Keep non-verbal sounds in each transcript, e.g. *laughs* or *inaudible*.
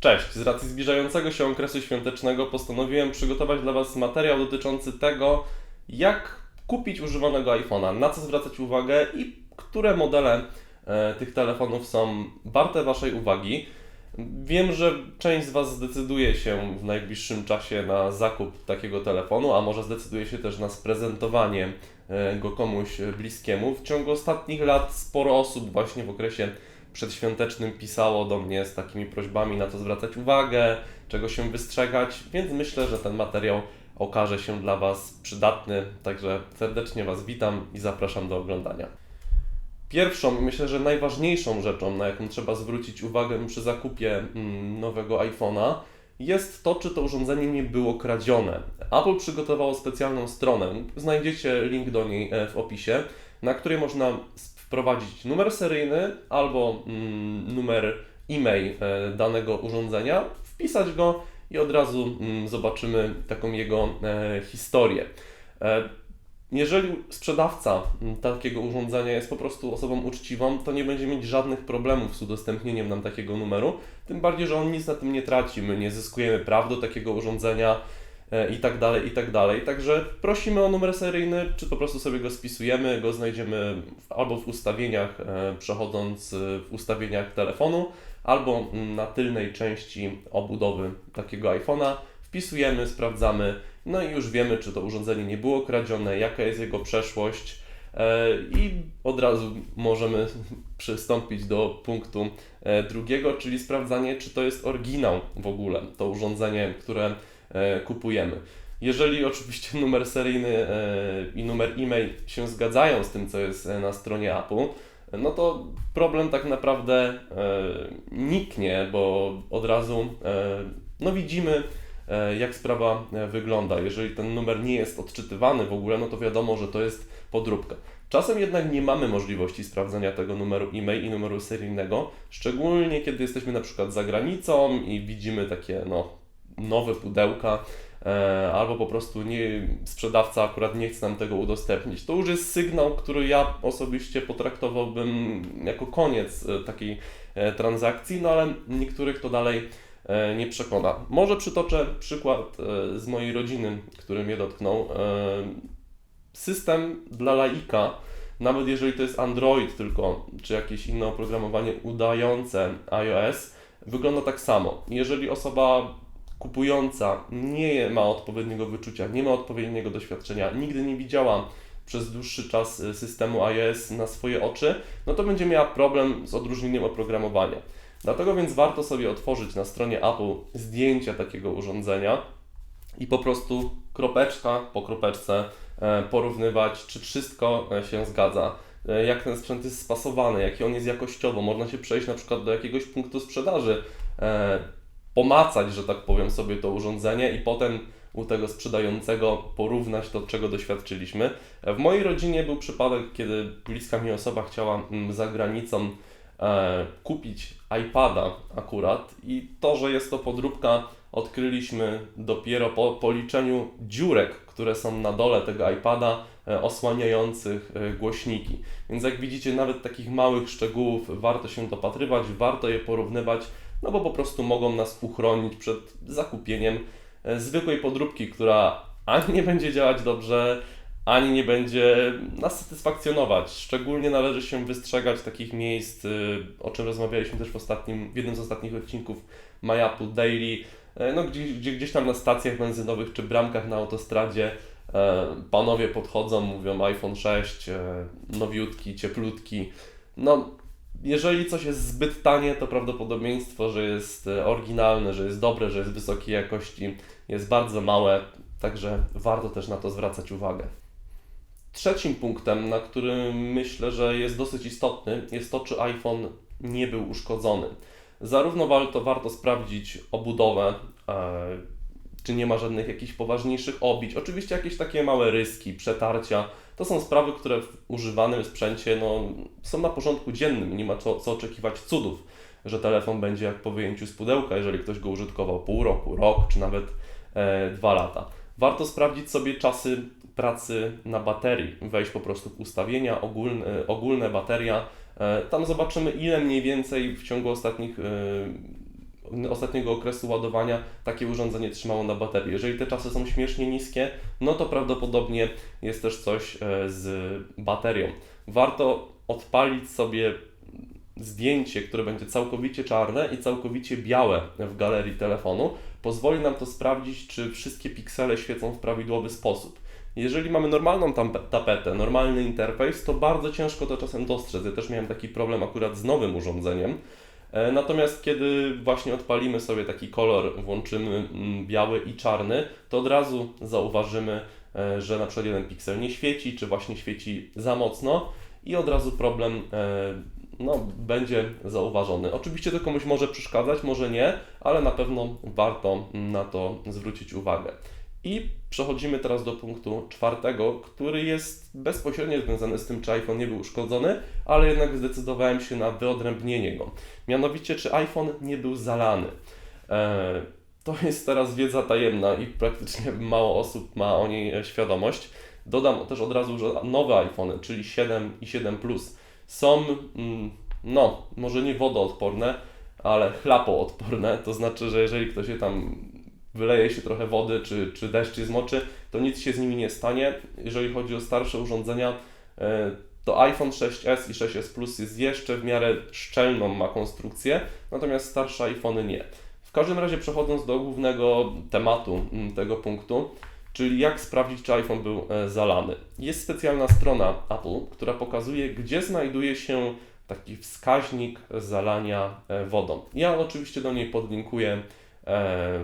Cześć, z racji zbliżającego się okresu świątecznego postanowiłem przygotować dla Was materiał dotyczący tego, jak kupić używanego iPhone'a, na co zwracać uwagę i które modele e, tych telefonów są warte Waszej uwagi. Wiem, że część z Was zdecyduje się w najbliższym czasie na zakup takiego telefonu, a może zdecyduje się też na sprezentowanie e, go komuś bliskiemu. W ciągu ostatnich lat sporo osób właśnie w okresie przedświątecznym pisało do mnie z takimi prośbami na co zwracać uwagę, czego się wystrzegać, więc myślę, że ten materiał okaże się dla Was przydatny. Także serdecznie Was witam i zapraszam do oglądania. Pierwszą i myślę, że najważniejszą rzeczą, na jaką trzeba zwrócić uwagę przy zakupie mm, nowego iPhone'a, jest to, czy to urządzenie nie było kradzione. Apple przygotowało specjalną stronę, znajdziecie link do niej e, w opisie, na której można wprowadzić numer seryjny albo mm, numer e-mail e, danego urządzenia, wpisać go i od razu mm, zobaczymy taką jego e, historię. E, jeżeli sprzedawca mm, takiego urządzenia jest po prostu osobą uczciwą, to nie będzie mieć żadnych problemów z udostępnieniem nam takiego numeru. Tym bardziej, że on nic na tym nie traci. My nie zyskujemy praw do takiego urządzenia i tak dalej, i tak dalej. Także prosimy o numer seryjny, czy po prostu sobie go spisujemy, go znajdziemy albo w ustawieniach, przechodząc w ustawieniach telefonu, albo na tylnej części obudowy takiego iPhone'a. Wpisujemy, sprawdzamy, no i już wiemy, czy to urządzenie nie było kradzione, jaka jest jego przeszłość. I od razu możemy *laughs* przystąpić do punktu drugiego, czyli sprawdzanie, czy to jest oryginał w ogóle, to urządzenie, które E, kupujemy. Jeżeli oczywiście *laughs* numer seryjny e, i numer e-mail się zgadzają z tym, co jest e, na stronie Apple, no to problem tak naprawdę niknie, bo od razu no widzimy, jak sprawa wygląda. Jeżeli ten numer nie jest odczytywany w ogóle, no to wiadomo, że to jest podróbka. Czasem jednak nie mamy możliwości sprawdzenia tego numeru e-mail i numeru seryjnego, szczególnie kiedy jesteśmy na przykład za granicą i widzimy takie no, nowe pudełka, e, albo po prostu nie, sprzedawca akurat nie chce nam tego udostępnić. To już jest sygnał, który ja osobiście potraktowałbym jako koniec e, takiej e, transakcji, no ale niektórych to dalej nie przekona. Może przytoczę przykład z mojej rodziny, który mnie dotknął. System dla laika, nawet jeżeli to jest Android tylko, czy jakieś inne oprogramowanie udające iOS, wygląda tak samo. Jeżeli osoba kupująca nie ma odpowiedniego wyczucia, nie ma odpowiedniego doświadczenia, nigdy nie widziała przez dłuższy czas y, systemu iOS na swoje oczy, no to będzie miała problem z odróżnieniem oprogramowania. Dlatego więc warto sobie otworzyć na stronie Apple zdjęcia takiego urządzenia i po prostu kropeczka po kropeczce e, porównywać, czy wszystko e, się zgadza, e, jak ten sprzęt jest spasowany, jaki on jest jakościowo. Można się przejść na przykład do jakiegoś punktu sprzedaży pomacać, że tak powiem, sobie to urządzenie i potem u tego sprzedającego porównać to, czego doświadczyliśmy. W mojej rodzinie był przypadek, kiedy bliska mi osoba chciała mm, za granicą e, kupić iPada akurat i to, że jest to podróbka, odkryliśmy dopiero po policzeniu dziurek, które są na dole tego iPada e, osłaniających e, głośniki. Więc jak widzicie, nawet takich małych szczegółów warto się dopatrywać, warto je porównywać, no bo po prostu mogą nas uchronić przed zakupieniem e, zwykłej podróbki, która ani nie będzie działać dobrze, ani nie będzie nas satysfakcjonować. Szczególnie należy się wystrzegać takich miejsc, y, o czym rozmawialiśmy też w, ostatnim, w jednym z ostatnich odcinków My Apple Daily, e, no, gdzie, gdzie, gdzieś tam na stacjach benzynowych czy bramkach na autostradzie e, panowie podchodzą, mówią iPhone 6, nowiutki, cieplutki. No, jeżeli coś jest zbyt tanie, to prawdopodobieństwo, że jest e, oryginalne, że jest dobre, że jest wysokiej jakości, jest bardzo małe, także warto też na to zwracać uwagę. Trzecim punktem, na którym myślę, że jest dosyć istotny, jest to, czy iPhone nie był uszkodzony. Zarówno warto, warto sprawdzić obudowę, e, czy nie ma żadnych jakichś poważniejszych obić. Oczywiście jakieś takie małe ryski, przetarcia, to są sprawy, które w używanym sprzęcie no, są na porządku dziennym. Nie ma co, co oczekiwać cudów, że telefon będzie jak po wyjęciu z pudełka, jeżeli ktoś go użytkował pół roku, rok czy nawet e, dwa lata. Warto sprawdzić sobie czasy pracy na baterii, wejść po prostu w ustawienia, ogólne, ogólne bateria. E, tam zobaczymy, ile mniej więcej w ciągu ostatnich e, ostatniego okresu ładowania takie urządzenie trzymało na baterii. Jeżeli te czasy są śmiesznie niskie, no to prawdopodobnie jest też coś e, z baterią. Warto odpalić sobie zdjęcie, które będzie całkowicie czarne i całkowicie białe w galerii telefonu. Pozwoli nam to sprawdzić, czy wszystkie piksele świecą w prawidłowy sposób. Jeżeli mamy normalną tapetę, normalny interfejs, to bardzo ciężko to czasem dostrzec. Ja też miałem taki problem akurat z nowym urządzeniem. E, natomiast kiedy właśnie odpalimy sobie taki kolor, włączymy mm, biały i czarny, to od razu zauważymy, e, że na przykład jeden piksel nie świeci, czy właśnie świeci za mocno i od razu problem e, no, będzie zauważony. Oczywiście to komuś może przeszkadzać, może nie, ale na pewno warto na to zwrócić uwagę. I przechodzimy teraz do punktu czwartego, który jest bezpośrednio związany z tym, czy iPhone nie był uszkodzony, ale jednak zdecydowałem się na wyodrębnienie go. Mianowicie, czy iPhone nie był zalany. Eee, to jest teraz wiedza tajemna i praktycznie mało osób ma o niej świadomość. Dodam też od razu, że nowe iPhony, czyli 7 i 7 Plus, są, mm, no, może nie wodoodporne, ale chlapoodporne. To znaczy, że jeżeli ktoś je tam wyleje się trochę wody, czy, czy deszcz je zmoczy, to nic się z nimi nie stanie. Jeżeli chodzi o starsze urządzenia, e, to iPhone 6s i 6s Plus jest jeszcze w miarę szczelną ma konstrukcję, natomiast starsze iPhony nie. W każdym razie przechodząc do głównego tematu mm, tego punktu, czyli jak sprawdzić, czy iPhone był e, zalany. Jest specjalna strona Apple, która pokazuje, gdzie znajduje się taki wskaźnik zalania e, wodą. Ja oczywiście do niej podlinkuję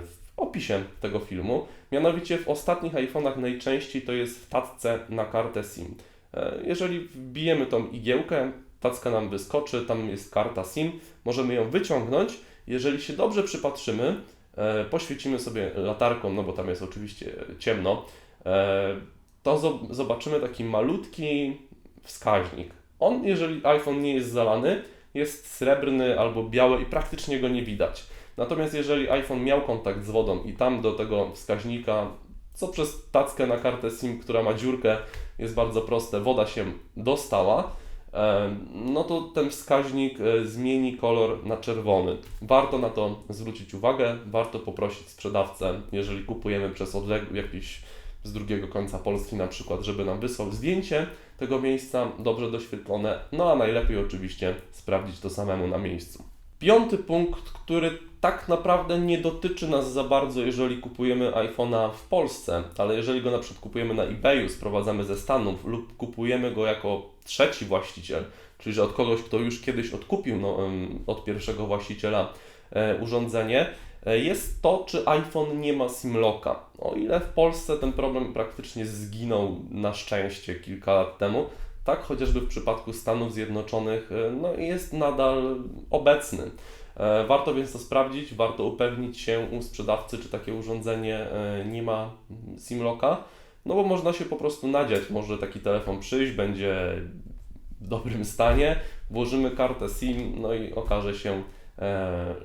w opisie tego filmu. Mianowicie w ostatnich iPhone'ach najczęściej to jest w tacce na kartę SIM. E, jeżeli wbijemy tą igiełkę, tacka nam wyskoczy, tam jest karta SIM, możemy ją wyciągnąć. Jeżeli się dobrze przypatrzymy, e, poświecimy sobie latarką, no bo tam jest oczywiście ciemno, e, to zobaczymy taki malutki wskaźnik. On, jeżeli iPhone nie jest zalany, jest srebrny albo biały i praktycznie go nie widać. Natomiast jeżeli iPhone miał kontakt z wodą i tam do tego wskaźnika, co przez tackę na kartę SIM, która ma dziurkę, jest bardzo proste, woda się dostała, no to ten wskaźnik e, zmieni kolor na czerwony. Warto na to zwrócić uwagę, warto poprosić sprzedawcę, jeżeli kupujemy przez odległy jakiś z drugiego końca Polski na przykład, żeby nam wysłał zdjęcie tego miejsca dobrze doświetlone, no a najlepiej oczywiście sprawdzić to samemu na miejscu. Piąty punkt, który tak naprawdę nie dotyczy nas za bardzo, jeżeli kupujemy iPhone'a w Polsce, ale jeżeli go na przykład kupujemy na eBayu, sprowadzamy ze Stanów lub kupujemy go jako trzeci właściciel, czyli że od kogoś, kto już kiedyś odkupił no, od pierwszego właściciela e, urządzenie, e, jest to, czy iPhone nie ma SIM-locka. O ile w Polsce ten problem praktycznie zginął na szczęście kilka lat temu, tak chociażby w przypadku Stanów Zjednoczonych e, no, jest nadal obecny. E, warto więc to sprawdzić, warto upewnić się u sprzedawcy, czy takie urządzenie e, nie ma SIM-locka, no bo można się po prostu nadziać, może taki telefon przyjść, będzie w dobrym stanie, włożymy kartę SIM, no i okaże się,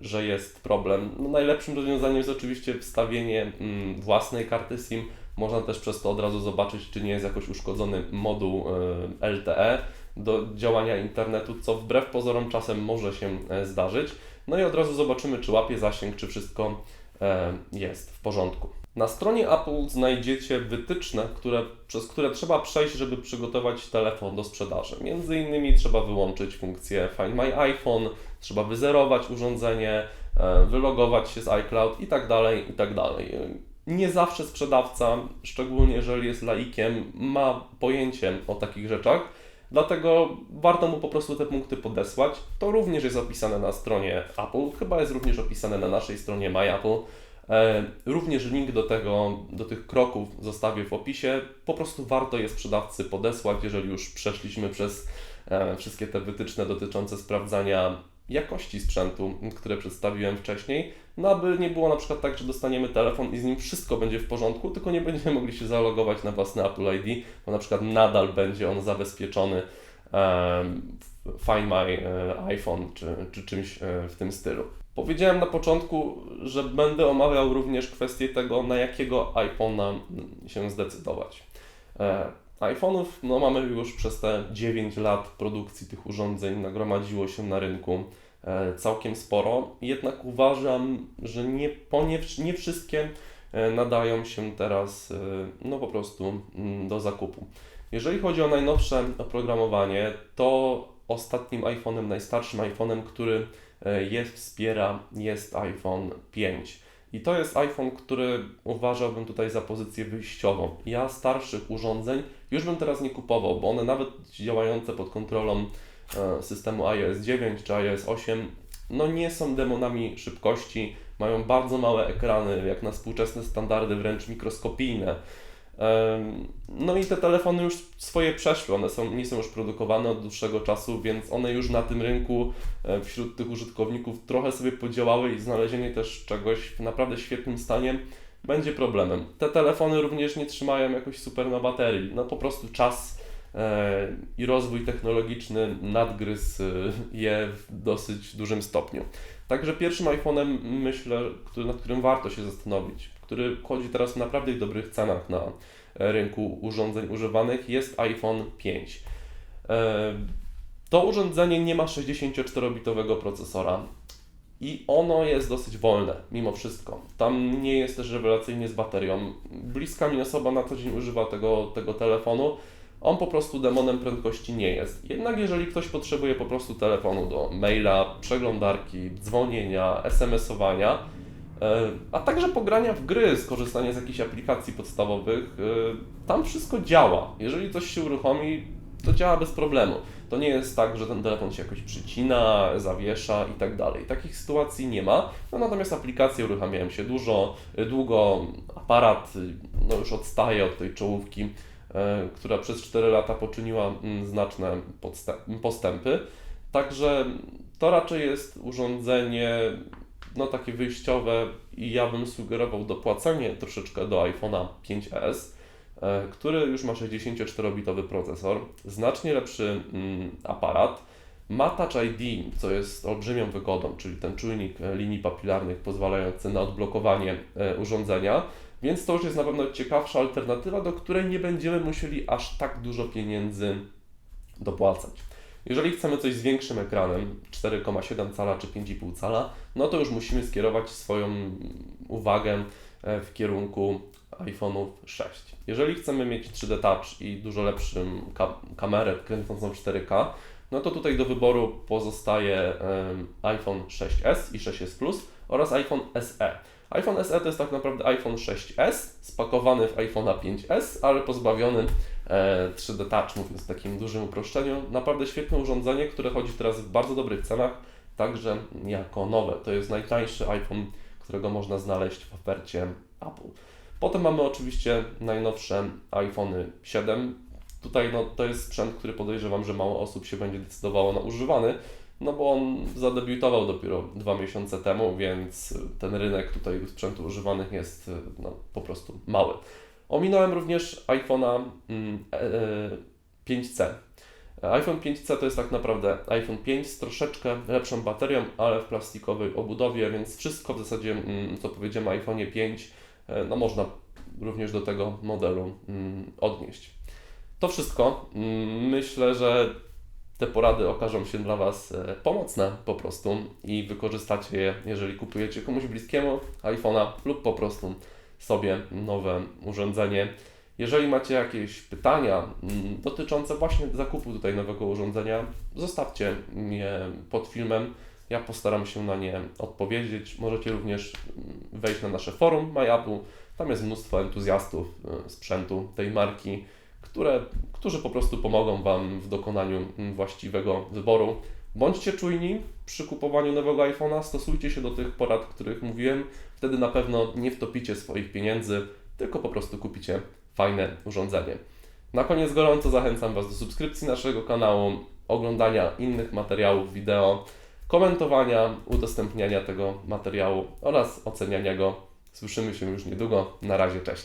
że jest problem. No najlepszym rozwiązaniem jest oczywiście wstawienie mm, własnej karty SIM, można też przez to od razu zobaczyć, czy nie jest jakoś uszkodzony moduł e, LTE do działania internetu, co wbrew pozorom czasem może się e, zdarzyć. No i od razu zobaczymy, czy łapie zasięg, czy wszystko e, jest w porządku. Na stronie Apple znajdziecie wytyczne, które, przez które trzeba przejść, żeby przygotować telefon do sprzedaży. Między innymi trzeba wyłączyć funkcję Find My iPhone, trzeba wyzerować urządzenie, wylogować się z iCloud i tak dalej, i tak dalej nie zawsze sprzedawca, szczególnie jeżeli jest laikiem, ma pojęcie o takich rzeczach. Dlatego warto mu po prostu te punkty podesłać. To również jest opisane na stronie Apple, chyba jest również opisane na naszej stronie MyApple. E, również link do tego, do tych kroków zostawię w opisie. Po prostu warto je sprzedawcy podesłać, jeżeli już przeszliśmy przez e, wszystkie te wytyczne dotyczące sprawdzania jakości sprzętu, które przedstawiłem wcześniej, no aby nie było na przykład tak, że dostaniemy telefon i z nim wszystko będzie w porządku, tylko nie będziemy *laughs* mogli się zalogować na własny Apple ID, bo na przykład nadal będzie on zabezpieczony Find My e, iPhone czy, czy czymś e, w tym stylu. Powiedziałem na początku, że będę omawiał również kwestię tego, na jakiego iPhone'a się zdecydować. IPhone'ów no, mamy już przez te 9 lat produkcji tych urządzeń, nagromadziło się na rynku e, całkiem sporo. Jednak uważam, że nie, po nie, wszystkie e, nadają się teraz e, no po prostu mm, do zakupu. Jeżeli chodzi o najnowsze oprogramowanie, to ostatnim iPhone'em, najstarszym iPhone'em, który jest, wspiera, jest iPhone 5. I to jest iPhone, który uważałbym tutaj za pozycję wyjściową. Ja starszych urządzeń już bym teraz nie kupował, bo one nawet działające pod kontrolą e, systemu iOS 9 czy iOS 8, no nie są demonami szybkości, mają bardzo małe ekrany, jak na współczesne standardy, wręcz mikroskopijne. No i te telefony już swoje przeszły, one są, nie są już produkowane od dłuższego czasu, więc one już na tym rynku e, wśród tych użytkowników trochę sobie podziałały i znalezienie też czegoś w naprawdę świetnym stanie będzie problemem. Te telefony również nie trzymają jakoś super na baterii, no po prostu czas e, i rozwój technologiczny nadgryzł e, je w dosyć dużym stopniu. Także pierwszym iPhone'em myślę, który, nad którym warto się zastanowić, który chodzi teraz w naprawdę dobrych cenach na e, rynku urządzeń używanych jest iPhone 5. E, To urządzenie nie ma 64-bitowego procesora i ono jest dosyć wolne mimo wszystko. Tam nie jest też rewelacyjnie z baterią. Bliska mi osoba na co dzień używa tego, tego telefonu. On po prostu demonem prędkości nie jest. Jednak jeżeli ktoś potrzebuje po prostu telefonu do maila, przeglądarki, dzwonienia, SMS-owania, e, a także pogrania w gry, skorzystania z jakichś aplikacji podstawowych, e, tam wszystko działa. Jeżeli coś się uruchomi, to działa bez problemu. To nie jest tak, że ten telefon się jakoś przycina, zawiesza i tak dalej. Takich sytuacji nie ma. No, natomiast aplikacje uruchamiają się dużo, długo. Aparat y, no, już odstaje od tej czołówki, e, która przez 4 lata poczyniła mm, znaczne postępy. Także to raczej jest urządzenie no, takie wyjściowe i ja bym sugerował dopłacenie troszeczkę do iPhone'a 5S e, który już ma 64-bitowy procesor, znacznie lepszy mm, aparat, ma Touch ID, co jest olbrzymią wygodą, czyli ten czujnik e, linii papilarnych pozwalający na odblokowanie e, urządzenia, więc to już jest na pewno ciekawsza alternatywa, do której nie będziemy musieli aż tak dużo pieniędzy dopłacać. Jeżeli chcemy coś z większym ekranem, 4,7 cala czy 5,5 cala, no to już musimy skierować swoją uwagę e, w kierunku iPhone'ów 6. Jeżeli chcemy mieć 3D Touch i dużo lepszą ka- kamerę kręcącą 4K, no to tutaj do wyboru pozostaje iPhone 6s i 6s Plus oraz iPhone SE. iPhone SE to jest tak naprawdę iPhone 6s spakowany w iPhone'a 5s, ale pozbawiony e, 3D Touch, mówiąc w takim dużym uproszczeniu. Naprawdę świetne urządzenie, które chodzi teraz w bardzo dobrych cenach, także jako nowe. To jest najtańszy iPhone, którego można znaleźć w ofercie Apple. Potem mamy oczywiście najnowsze iPhony 7. Tutaj no, to jest sprzęt, który podejrzewam, że mało osób się będzie decydowało na używany, no bo on zadebiutował dopiero dwa miesiące temu, więc ten rynek tutaj sprzętu używanych jest no, po prostu mały. Ominąłem również iPhone'a mm, e, e, 5C. iPhone 5C to jest tak naprawdę iPhone 5 z troszeczkę lepszą baterią, ale w plastikowej obudowie, więc wszystko w zasadzie, mm, co powiedziałem o iPhone'ie 5, e, no można również do tego modelu mm, odnieść. To wszystko. Mm, Myślę, że te porady okażą się dla Was e, pomocne po prostu i wykorzystacie je, jeżeli kupujecie komuś bliskiemu iPhone'a lub po prostu sobie nowe urządzenie. Jeżeli macie jakieś pytania mm, dotyczące właśnie zakupu tutaj nowego urządzenia, zostawcie je pod filmem. Ja postaram się na nie odpowiedzieć. Możecie również wejść na nasze forum MyApple. Tam jest mnóstwo entuzjastów e, sprzętu tej marki, które, którzy po prostu pomogą Wam w dokonaniu właściwego wyboru. Bądźcie czujni przy kupowaniu nowego iPhone'a, stosujcie się do tych porad, których mówiłem. Wtedy na pewno nie wtopicie swoich pieniędzy, tylko po prostu kupicie fajne urządzenie. Na koniec gorąco zachęcam Was do subskrypcji naszego kanału, oglądania innych materiałów wideo, komentowania, udostępniania tego materiału oraz oceniania go. Słyszymy się już niedługo. Na razie, cześć.